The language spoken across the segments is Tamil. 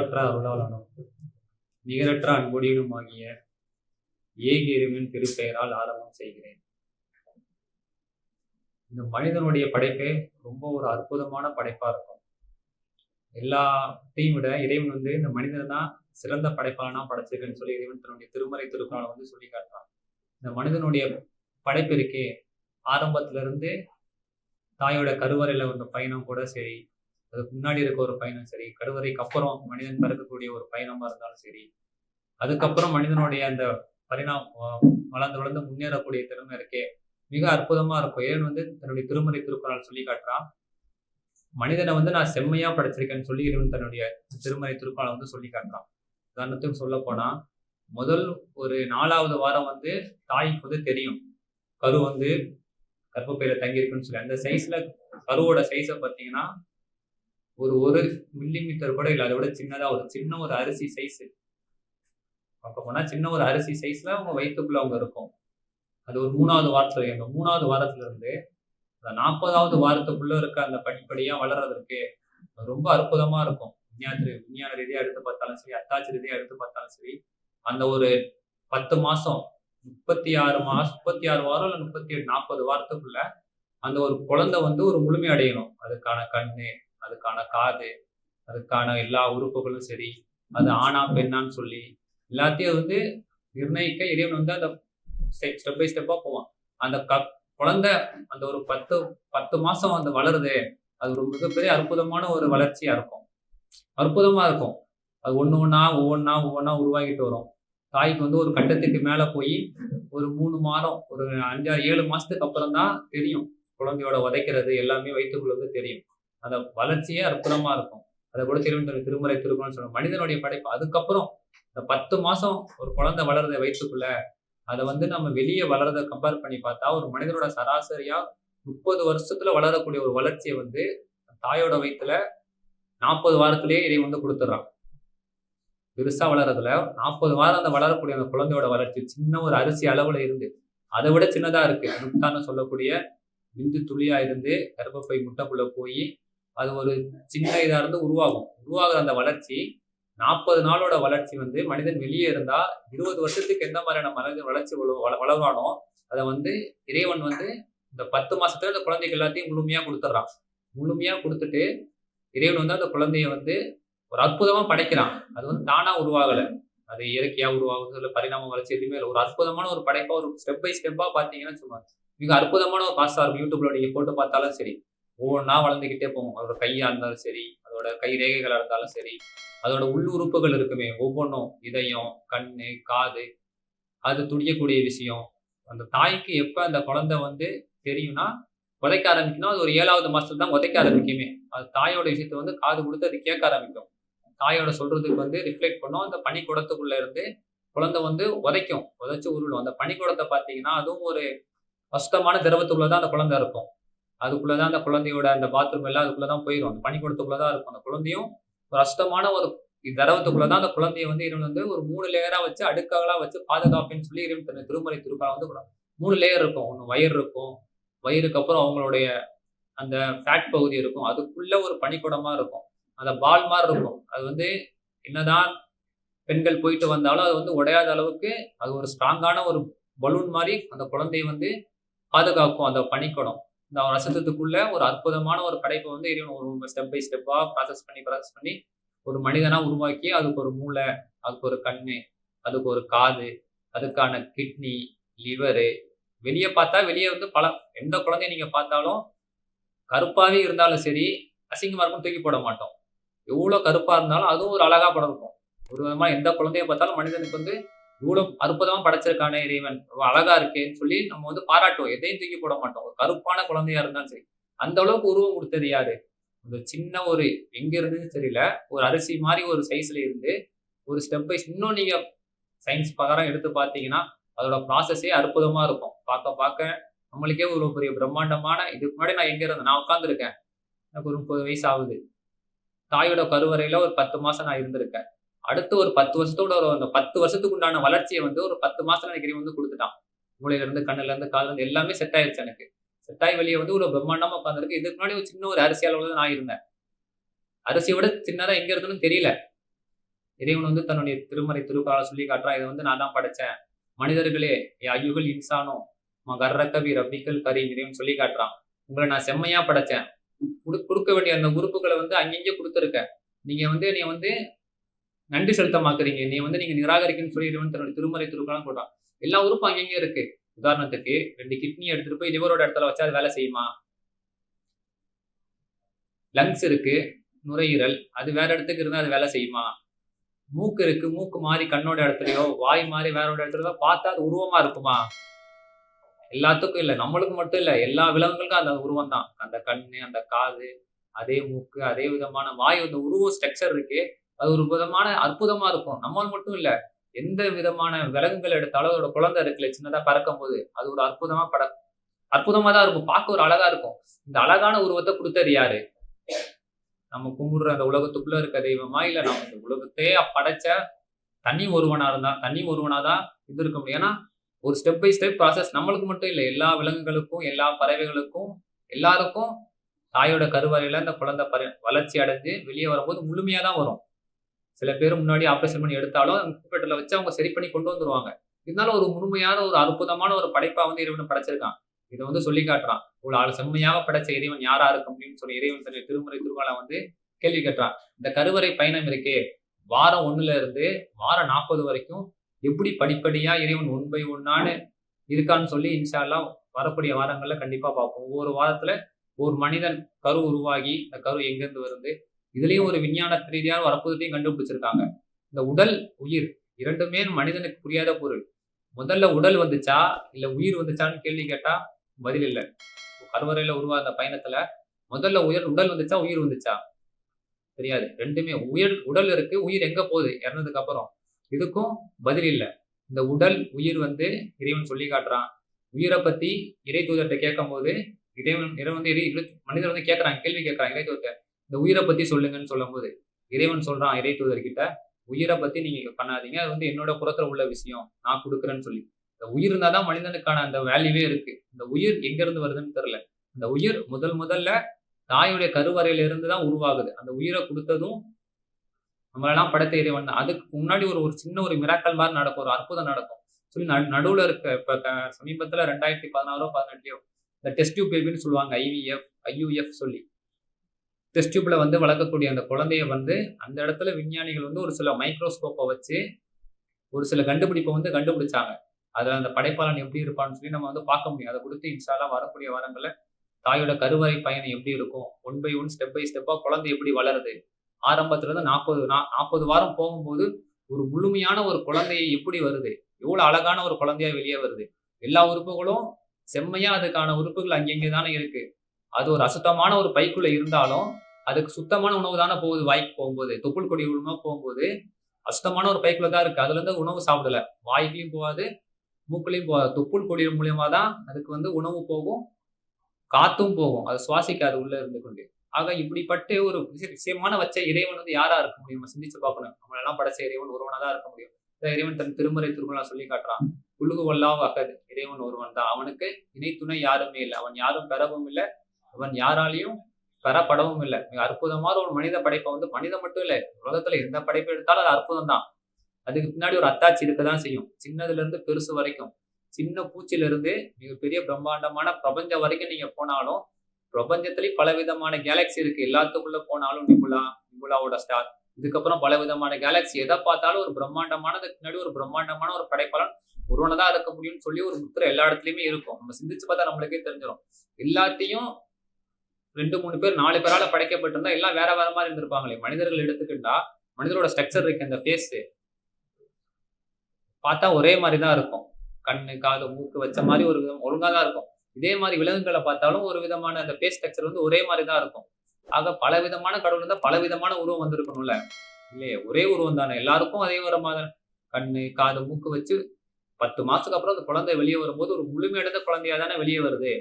அளவற்ற அருளாளனும் நிகரற்ற அன்பொடியுமாகிய ஏக இறைவன் திருப்பெயரால் ஆரம்பம் செய்கிறேன். இந்த மனிதனுடைய படைப்பே ரொம்ப ஒரு அற்புதமான படைப்பா இருக்கும். எல்லாத்தையும் விட இறைவன் வந்து இந்த மனிதன் தான் சிறந்த படைப்பாளனா படைச்சிருக்குன்னு சொல்லி இறைவன் தன்னுடைய திருமறை திருக்குறளை வந்து சொல்லி காட்டுறான். இந்த மனிதனுடைய படைப்பு இருக்கே. ஆரம்பத்துல இருந்து தாயோட கருவறையில வந்த பயணம் கூட சரி அதுக்கு முன்னாடி இருக்க ஒரு பயணம் சரி கருவறைக்கு அப்புறம் மனிதன் பிறக்கக்கூடிய ஒரு பயணமா இருந்தாலும் சரி அதுக்கப்புறம் மனிதனுடைய அந்த பரிணாம வளர்ந்து வளர்ந்து முன்னேறக்கூடிய திறமை இருக்கே. மிக அற்புதமா இருக்கும். ஏன் வந்து தன்னுடைய திருமறை திருக்குறள் சொல்லி காட்டுறான். மனிதனை வந்து நான் செம்மையா படைச்சிருக்கேன்னு சொல்லி இறைவன் தன்னுடைய திருமறை திருக்குறளை வந்து சொல்லி காட்டுறான். உதாரணத்துக்கு சொல்ல போனா முதல் ஒரு நாலாவது வாரம் வந்து தாய்க்கு வந்து தெரியும். கரு வந்து கர்ப்பப்பையில தங்கியிருக்குன்னு சொல்லி. அந்த சைஸ்ல கருவோட சைஸை பார்த்தீங்கன்னா ஒரு ஒரு மில்லி மீட்டர் கூட இல்லை. அதை விட சின்னதாக ஒரு சின்ன ஒரு அரிசி சைஸ் பார்க்க போனால் சின்ன ஒரு அரிசி சைஸில் அவங்க வயிற்றுக்குள்ள அவங்க இருக்கும். அது ஒரு மூணாவது வாரத்தில் அந்த மூணாவது வாரத்துலேருந்து அந்த நாற்பதாவது வாரத்துக்குள்ளே இருக்க அந்த படிப்படியாக வளர்றதுக்கு ரொம்ப அற்புதமாக இருக்கும். விஞ்ஞான விஞ்ஞான ரீதியாக எடுத்து பார்த்தாலும் சரி அத்தாட்சி ரீதியாக எடுத்து பார்த்தாலும் சரி அந்த ஒரு பத்து மாதம் முப்பத்தி ஆறு மாசம் முப்பத்தி ஆறு வாரம் இல்லை முப்பத்தி ஏழு நாற்பது வாரத்துக்குள்ள அந்த ஒரு குழந்தை வந்து ஒரு முழுமை அடையணும். அதுக்கான கண்ணு அதுக்கான காது அதுக்கான எல்லா உறுப்புகளும் சரி அது ஆணா பெண்ணான்னு சொல்லி எல்லாத்தையும் வந்து நிர்ணயிக்க இறைவன் வந்து அந்த ஸ்டெப் பை ஸ்டெப்பாக போவான். அந்த க குழந்தை அந்த ஒரு பத்து பத்து மாதம் அந்த வளருது அது ஒரு மிகப்பெரிய அற்புதமான ஒரு வளர்ச்சியாக இருக்கும். அற்புதமா இருக்கும். அது ஒன்று ஒன்றா ஒவ்வொன்றா ஒவ்வொன்றா உருவாகிட்டு வரும். தாய்க்கு வந்து ஒரு கட்டத்துக்கு மேலே போய் ஒரு மூணு மாதம் ஒரு அஞ்சாறு ஏழு மாதத்துக்கு அப்புறம் தான் தெரியும். குழந்தையோட உதைக்கிறது எல்லாமே வயிற்றுக்குள்ள வந்து தெரியும். அந்த வளர்ச்சியே அற்புதமா இருக்கும். அதை கூட திருவண்ண திருமுறை திருக்குறள் சொல்லுவோம் மனிதனுடைய படைப்பு. அதுக்கப்புறம் இந்த பத்து மாசம் ஒரு குழந்தை வளருத வயிற்றுக்குள்ள அதை வந்து நம்ம வெளியே வளரதை கம்பேர் பண்ணி பார்த்தா ஒரு மனிதனோட சராசரியா முப்பது வருஷத்துல வளரக்கூடிய ஒரு வளர்ச்சியை வந்து தாயோட வயிற்றுல நாற்பது வாரத்திலேயே இதை வந்து கொடுத்துட்றான். பெருசா வளர்றதுல நாற்பது வாரம் அந்த வளரக்கூடிய அந்த குழந்தையோட வளர்ச்சி சின்ன ஒரு அரிசி அளவுல இருந்து அதை விட சின்னதா இருக்கு. முத்தான்னு சொல்லக்கூடிய விந்து துளியா இருந்து கர்ப்பப்பை முட்டைக்குள்ள போய் அது ஒரு சின்ன இதாக இருந்து உருவாகும். உருவாகிற அந்த வளர்ச்சி நாற்பது நாளோட வளர்ச்சி வந்து மனிதன் வெளியே இருந்தா இருபது வருஷத்துக்கு எந்த மாதிரியான மனிதன் வளர்ச்சி வள- வளர்வானோ அதை வந்து இறைவன் வந்து இந்த பத்து மாசத்துல அந்த குழந்தைக்கு எல்லாத்தையும் முழுமையா கொடுத்துட்றான். முழுமையா கொடுத்துட்டு இறைவன் வந்து அந்த குழந்தைய வந்து ஒரு அற்புதமா படைக்கிறான். அது வந்து தானா உருவாகலை. அது இயற்கையா உருவாகுது இல்லை பரிணாம வளர்ச்சி எதுவுமே இல்லை. ஒரு அற்புதமான ஒரு படைப்பா ஒரு ஸ்டெப் பை ஸ்டெப்பா பார்த்தீங்கன்னா சொல்லுவாங்க மிக அற்புதமான ஒரு பாஸ்டா இருக்கும். யூடியூப்ல நீங்க போட்டு பார்த்தாலும் சரி. ஒவ்வொன்றா வளர்ந்துக்கிட்டே போகும். அதோட கையாக இருந்தாலும் சரி அதோட கை ரேகைகளாக இருந்தாலும் சரி அதோட உள்ளுறுப்புகள் இருக்குமே ஒவ்வொன்றும் இதயம் கண் காது அது துடியக்கூடிய விஷயம். அந்த தாய்க்கு எப்போ அந்த குழந்தை வந்து தெரியும்னா உதைக்க ஆரம்பிக்கணும். அது ஒரு ஏழாவது மாதத்துல தான் உதைக்க ஆரம்பிக்குமே. அது தாயோட விஷயத்த வந்து காது கொடுத்து அது கேட்க ஆரம்பிக்கும். தாயோட சொல்றதுக்கு வந்து ரிஃப்ளெக்ட் பண்ணும். அந்த பனிக்குடத்துக்குள்ள இருந்து குழந்தை வந்து உதைக்கும். உதைச்சு உருளும். அந்த பனிக்குடத்தை பார்த்தீங்கன்னா அதுவும் ஒரு கஷ்டமான திரவத்துக்குள்ள தான் அந்த குழந்தை இருக்கும். அதுக்குள்ளதான் அந்த குழந்தையோட அந்த பாத்ரூம் எல்லாம் அதுக்குள்ளதான் போயிடும் அந்த பனிக்கூடத்துக்குள்ளதான் இருக்கும். அந்த குழந்தையும் ஒரு அஷ்டமான ஒரு திரவத்துக்குள்ளதான் அந்த குழந்தைய வந்து இவன் வந்து ஒரு மூணு லேயரா வச்சு அடுக்ககளாக வச்சு பாதுகாப்புன்னு சொல்லி இறைவன் தன்னை திருமறை திருப்பால வந்து மூணு லேயர் இருக்கும். ஒன்று வயிறு இருக்கும். வயிறுக்கு அப்புறம் அவங்களுடைய அந்த ஃபேட் பகுதி இருக்கும். அதுக்குள்ள ஒரு பனிக்கூடமாக இருக்கும். அந்த பால் மாதிரி இருக்கும். அது வந்து என்னதான் பெண்கள் போயிட்டு வந்தாலும் அது வந்து உடையாத அளவுக்கு அது ஒரு ஸ்ட்ராங்கான ஒரு பலூன் மாதிரி அந்த குழந்தைய வந்து பாதுகாக்கும் அந்த பனிக்கூடம் இந்த ரசத்துக்குள்ள ஒரு அற்புதமான ஒரு படைப்பை வந்து இறைவன் ஒரு ஸ்டெப் பை ஸ்டெப்பா ப்ராசஸ் பண்ணி ப்ராசஸ் பண்ணி ஒரு மனிதனா உருவாக்கி அதுக்கு ஒரு மூளை அதுக்கு ஒரு கண்ணு அதுக்கு ஒரு காது அதுக்கான கிட்னி லிவரு வெளியே பார்த்தா வெளியே வந்து பல எந்த குழந்தைய நீங்க பார்த்தாலும் கருப்பாவே இருந்தாலும் சரி அசிங்கமா இருக்கும் தூக்கி போட மாட்டோம். எவ்வளவு கருப்பா இருந்தாலும் அதுவும் ஒரு அழகா படம் இருக்கும். ஒரு விதமா எந்த குழந்தைய பார்த்தாலும் மனிதனுக்கு வந்து இவ்வளவு அற்புதமா படைச்சிருக்கானே இறைவன். ரொம்ப அழகா இருக்கேன்னு சொல்லி நம்ம வந்து பாராட்டுவோம். எதையும் தூக்கி போட மாட்டோம். ஒரு கருப்பான குழந்தையா இருந்தாலும் சரி. அந்த அளவுக்கு உருவம் கொடுத்தது யாரு? ஒரு சின்ன ஒரு எங்க இருந்துன்னு தெரியல. ஒரு அரிசி மாதிரி ஒரு சைஸ்ல இருந்து ஒரு ஸ்டெப் பை இன்னும் நீங்க சயின்ஸ் பகரம் எடுத்து பார்த்தீங்கன்னா அதோட ப்ராசஸே அற்புதமா இருக்கும். பார்க்க பார்க்க நம்மளுக்கே ஒரு பெரிய பிரம்மாண்டமான இதுக்கு முன்னாடி நான் எங்க இருந்தேன்? நான் உட்காந்துருக்கேன் எனக்கு ஒரு முப்பது வயசு ஆகுது. தாயோட கருவறையில ஒரு பத்து மாசம் நான் இருந்திருக்கேன். அடுத்து ஒரு பத்து வருஷத்தோட ஒரு அந்த பத்து வருஷத்துக்கு உண்டான வளர்ச்சியை வந்து ஒரு பத்து மாசம் எனக்கு வந்து கொடுத்துட்டான். மூளையில இருந்து கண்ணுல இருந்து காதுல இருந்து எல்லாமே செட் ஆயிருச்சு எனக்கு. செட் ஆகி வெளியே வந்து ஒரு பிரம்மாண்டமா உட்காந்துருக்கு இதுக்கு முன்னாடி ஒரு சின்ன ஒரு அரிசி அளவுல நான் இருந்தேன். அரிசியை விட சின்னதா எங்க இருந்ததுன்னு தெரியல. இறைவன் வந்து தன்னுடைய திருமறை திருக்கால சொல்லி காட்டுறான். இதை வந்து நான் தான் படைச்சேன். மனிதர்களே ஐயுகள் இன்சானோ மகர்ரக்கபி ரபிகள் கரி இறைவன் சொல்லி காட்டுறான். உங்களை நான் செம்மையா படைச்சேன். கொடுக்க வேண்டிய அந்த உறுப்புகளை வந்து அங்கங்கே கொடுத்துருக்கேன். நீங்க வந்து நீ வந்து நன்றி செலுத்தமாக்குறீங்க. நீ வந்து நீங்க நிராகரிக்கணும்னு சொல்லி தன்னோட திருமலை திருமறை திருக்காலம் எல்லா உறுப்பும் அங்கங்கே இருக்கு. உதாரணத்துக்கு ரெண்டு கிட்னி எடுத்துட்டு போய் லிவரோட இடத்துல வச்சா அது வேலை செய்யுமா? லங்ஸ் இருக்கு நுரையீரல். அது வேற இடத்துக்கு இருந்தா அது வேலை செய்யுமா? மூக்கு இருக்கு மூக்கு மாதிரி கண்ணோட இடத்துலயோ வாய் மாதிரி வேற ஒரு இடத்துலயோ பார்த்தா அது உருவமா இருக்குமா? எல்லாத்துக்கும் இல்லை. நம்மளுக்கு மட்டும் இல்லை. எல்லா விலங்குகளுக்கும் அந்த உருவம் தான் அந்த கண்ணு அந்த காது அதே மூக்கு அதே விதமான வாய் அந்த உருவம் ஸ்ட்ரக்சர் இருக்கு. அது ஒரு விதமான அற்புதமா இருக்கும். நம்மால் மட்டும் இல்ல எந்த விதமான விலங்குகள் எடுத்தாலும் அதோட குழந்தை இருக்குல்ல சின்னதா பறக்கும் போது அது ஒரு அற்புதமா பட அற்புதமா தான் இருக்கும். பார்க்க ஒரு அழகா இருக்கும். இந்த அழகான உருவத்தை கொடுத்தது யாரு? நம்ம கும்பிடுற அந்த உலகத்துக்குள்ள இருக்க தெய்வமா? இல்ல நம்ம இந்த உலகத்தையே படைச்ச தனி ஒருவனா இருந்தா தனி ஒருவனா தான் இது இருக்க முடியும். ஏன்னா ஒரு ஸ்டெப் பை ஸ்டெப் ப்ராசஸ் நம்மளுக்கு மட்டும் இல்லை எல்லா விலங்குகளுக்கும் எல்லா பறவைகளுக்கும் எல்லாருக்கும் தாயோட கருவறையில அந்த குழந்தை பரி வளர்ச்சி அடைஞ்சு வெளியே வரும்போது முழுமையா தான் வரும். சில பேர் முன்னாடி ஆப்ரேஷன் பண்ணி எடுத்தாலும் கூப்பிட்டில் வச்சு அவங்க சரி பண்ணி கொண்டு வந்துருவாங்க. இருந்தாலும் ஒரு முழுமையான ஒரு அற்புதமான ஒரு படைப்பா வந்து இறைவன் படைச்சிருக்கான். இதை வந்து சொல்லி காட்டுறான். இவ்வளவு ஆள் செம்மையாக படைச்ச இறைவன் யாரா இருக்கும் அப்படின்னு சொல்லி இறைவன் தன்னுடைய திருமுறை திருமலை வந்து கேள்வி கேட்டுறான் இந்த கருவறை பயணம் இருக்கே. வாரம் ஒண்ணுல இருந்து வாரம் நாற்பது வரைக்கும் எப்படி படிப்படியா இறைவன் ஒன் பை ஒன்னான்னு இருக்கான்னு சொல்லி இன்ஷால்லாம் வரக்கூடிய வாரங்கள்ல கண்டிப்பா பார்ப்போம். ஒவ்வொரு வாரத்துல ஒரு மனிதன் கரு உருவாகி இந்த கரு எங்கேருந்து வருது இதுலயும் ஒரு விஞ்ஞான ரீதியான ஒரு அற்புதத்தையும் கண்டுபிடிச்சிருக்காங்க. இந்த உடல் உயிர் இரண்டுமே மனிதனுக்கு புரியாத பொருள். முதல்ல உடல் வந்துச்சா இல்ல உயிர் வந்துச்சான்னு கேள்வி கேட்டா பதில் இல்லை. கருவறையில உருவாந்த பயணத்துல முதல்ல உயர் உடல் வந்துச்சா உயிர் வந்துச்சா? தெரியாது. ரெண்டுமே உயிர் உடல் இருக்கு உயிர் எங்க போகுது? இறந்ததுக்கு அப்புறம். இதுக்கும் பதில் இல்லை. இந்த உடல் உயிர் வந்து இறைவன் சொல்லி காட்டுறான். உயிரை பத்தி இறை தூதர்கிட்ட கேட்கும் போது இறைவன் இறைவன் வந்து இறை மனிதர் வந்து கேட்கறாங்க கேள்வி கேட்கறாங்க இறை தூதர் இந்த உயிரை பத்தி சொல்லுங்கன்னு சொல்லும்போது இறைவன் சொல்றான் இறை தூதர்கிட்ட உயிரை பத்தி நீங்க பண்ணாதீங்க. அது வந்து என்னோட புறத்துல உள்ள விஷயம். நான் கொடுக்குறேன்னு சொல்லி. இந்த உயிர் இருந்தாதான் மனிதனுக்கான அந்த வேல்யூவே இருக்கு. இந்த உயிர் எங்க இருந்து வருதுன்னு தெரியல. இந்த உயிர் முதல் முதல்ல தாயுடைய கருவறையில இருந்து தான் உருவாகுது. அந்த உயிரை கொடுத்ததும் நம்மளெல்லாம் படைத்த இறைவன் தான். அதுக்கு முன்னாடி ஒரு ஒரு சின்ன ஒரு மிராக்கல் மாதிரி நடக்கும். ஒரு அற்புதம் நடக்கும். சொல்லி நடு- நடுவுல இருக்க இப்ப க- சமீபத்துல ரெண்டாயிரத்தி பதினாறோ பதினெட்டுலயோ இந்த டெஸ்ட் டியூப் பேபின்னு சொல்லுவாங்க ஐவிஎஃப் ஐயூஎஃப் சொல்லி. டெஸ்ட் டியூப்ல வந்து வளர்க்கக்கூடிய அந்த குழந்தைய வந்து அந்த இடத்துல விஞ்ஞானிகள் வந்து ஒரு சில மைக்ரோஸ்கோப்பை வச்சு ஒரு சில கண்டுபிடிப்பை வந்து கண்டுபிடிச்சாங்க. அதில் அந்த படைப்பாளன் எப்படி இருப்பான்னு சொல்லி நம்ம வந்து பார்க்க முடியும். அதை கொடுத்து இன்ஷாலாம் வரக்கூடிய வாரங்களில் தாயோட கருவறை பயணம் எப்படி இருக்கும்? One by one step by ஸ்டெப்பாக குழந்தை எப்படி வளருது? ஆரம்பத்துலேருந்து நாற்பது நாற்பது வாரம் போகும்போது ஒரு முழுமையான ஒரு குழந்தையை எப்படி வருது? எவ்வளோ அழகான ஒரு குழந்தையா வெளியே வருது? எல்லா உறுப்புகளும் செம்மையா அதுக்கான உறுப்புகள் அங்கங்கே தானே இருக்கு? அது ஒரு அசுத்தமான ஒரு பைக்குள்ள இருந்தாலும் அதுக்கு சுத்தமான உணவு தானே போகுது வாய்க்கு போகும்போது. தொப்புள் கொடி உணவு போகும்போது அசுத்தமான ஒரு பைக்குள்ள தான் இருக்கு. அதுல இருந்து உணவு சாப்பிடல. வாய்க்குலயும் போகாது மூக்குலையும் போகாது. தொப்புள் கொடி மூலியமா தான் அதுக்கு வந்து உணவு போகும் காத்தும் போகும். அது சுவாசிக்காது உள்ள இருந்து கொண்டு. ஆக இப்படிப்பட்ட ஒரு விஷயமான வச்ச இறைவன் வந்து யாரா இருக்க முடியும்? நம்ம சிந்திச்சு பார்க்கணும். நம்மளெல்லாம் படைச்ச இறைவன் ஒருவனா தான் இருக்க முடியும். இறைவன் தன் திருமறை திருமலா சொல்லி காட்டுறான். புழுகு வல்லாவ் அக்கது இறைவன் ஒருவன் தான். அவனுக்கு இணை துணை யாருமே இல்லை. அவன் யாரும் பெறவும் இல்லை. அவன் யாராலையும் பெறப்படவும் இல்லை. மிக அற்புதமான ஒரு மனித படைப்பை வந்து மனிதன் மட்டும் இல்லை உலகத்துல எந்த படைப்பு எடுத்தாலும் அது அற்புதம் தான் அதுக்கு பின்னாடி ஒரு அத்தாட்சி இருக்கதான் செய்யும். சின்னதுல இருந்து பெருசு வரைக்கும். சின்ன பூச்சில இருந்து மிகப்பெரிய பிரம்மாண்டமான பிரபஞ்சம் வரைக்கும் நீங்க போனாலும் பிரபஞ்சத்திலேயே பல விதமான கேலக்சி இருக்கு. எல்லாத்துக்குள்ள போனாலும் நிபுலா நிபுலாவோட ஸ்டார் இதுக்கப்புறம் பல விதமான கேலக்சி எதை பார்த்தாலும் ஒரு பிரம்மாண்டமானதுக்கு பின்னாடி ஒரு பிரம்மாண்டமான ஒரு படைப்பாளன் ஒருவனதான் இருக்க முடியும்னு சொல்லி ஒரு முத்திரை எல்லா இடத்துலயுமே இருக்கும். நம்ம சிந்திச்சு பார்த்தா நம்மளுக்கே தெரிஞ்சிடும் எல்லாத்தையும் ரெண்டு மூணு பேர் நாலு பேரால படைக்கப்பட்டிருந்தா எல்லாம் வேற வேற மாதிரி இருந்திருப்பாங்களே. மனிதர்கள் எடுத்துக்கிட்டா மனிதரோட ஸ்ட்ரக்சர் இருக்கு அந்த ஃபேஸ் பார்த்தா ஒரே மாதிரி தான் இருக்கும். கண்ணு காது மூக்கு வச்ச மாதிரி ஒரு விதம் ஒழுங்கா தான் இருக்கும். இதே மாதிரி விலங்குகளை பார்த்தாலும் ஒரு விதமான அந்த ஃபேஸ் ஸ்ட்ரக்சர் வந்து ஒரே மாதிரி தான் இருக்கும். ஆக பல விதமான கடவுள் இருந்தால் பல விதமான உருவம் வந்திருக்கணும்ல. இல்லையே ஒரே உருவம் தானே. எல்லாருக்கும் அதே ஒரு மாதிரி கண்ணு காது மூக்கு வச்சு பத்து மாசத்துக்கு அப்புறம் அந்த குழந்தை வெளியே வரும்போது ஒரு முழுமையடைந்த குழந்தையா தானே வெளியே வருது.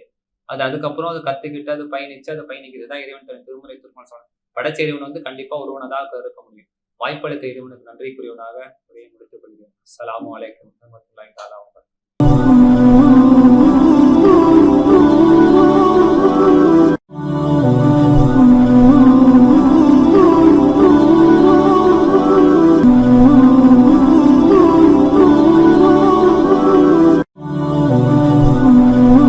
அது அதுக்கப்புறம் அது கத்துக்கிட்டு அது பயணிச்சு அது பயணிக்கிறது தான் இறைவன் தன் திருமுறை திருமணம் சொல்றேன் படைச்ச இறைவன் வந்து கண்டிப்பா ஒருவனதாக இருக்க முடியும். வாய்ப்பளித்த இறைவனுக்கு நன்றிக்குரியவனாக உரையை முடித்துக் கொள்கிறேன். அஸ்ஸலாமு அலைக்கும்.